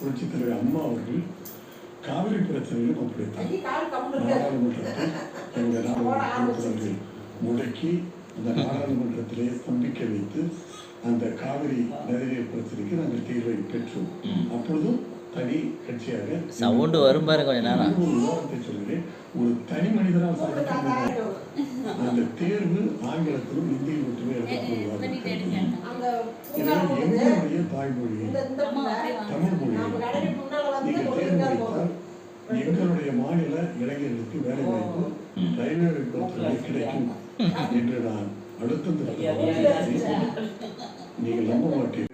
புரட்சித் தலைவர் அம்மா அவர்கள் காவிரி பிரச்சனையிலும் அப்படித்தான். நாடாளுமன்றத்தில் நாடாளுமன்றத்தை முடக்கி அந்த நாடாளுமன்றத்திலே ஸ்தம்பிக்க வைத்து அந்த காவிரி நதிநீர் பிரச்சனைக்கு நாங்கள் தீர்வை பெற்றோம். அப்பொழுதும் தனி கட்சியாக சவுண்டு வரும் பாரு கொஞ்ச நேரம். ஒரு உதாரணத்தை சொல்கிறேன் ஒரு தனி மனிதனால் தாத்தா, அந்த தேர்வு ஆங்கிலத்திலும் இந்தியில் மட்டுமே பண்ணிட்டு எங்களுடைய மாநில இளைஞர்களுக்கு வேலை வாய்ப்பு கிடைக்கும் என்று நான் அடுத்த நீங்கள் நம்ப மாட்டீர்கள்.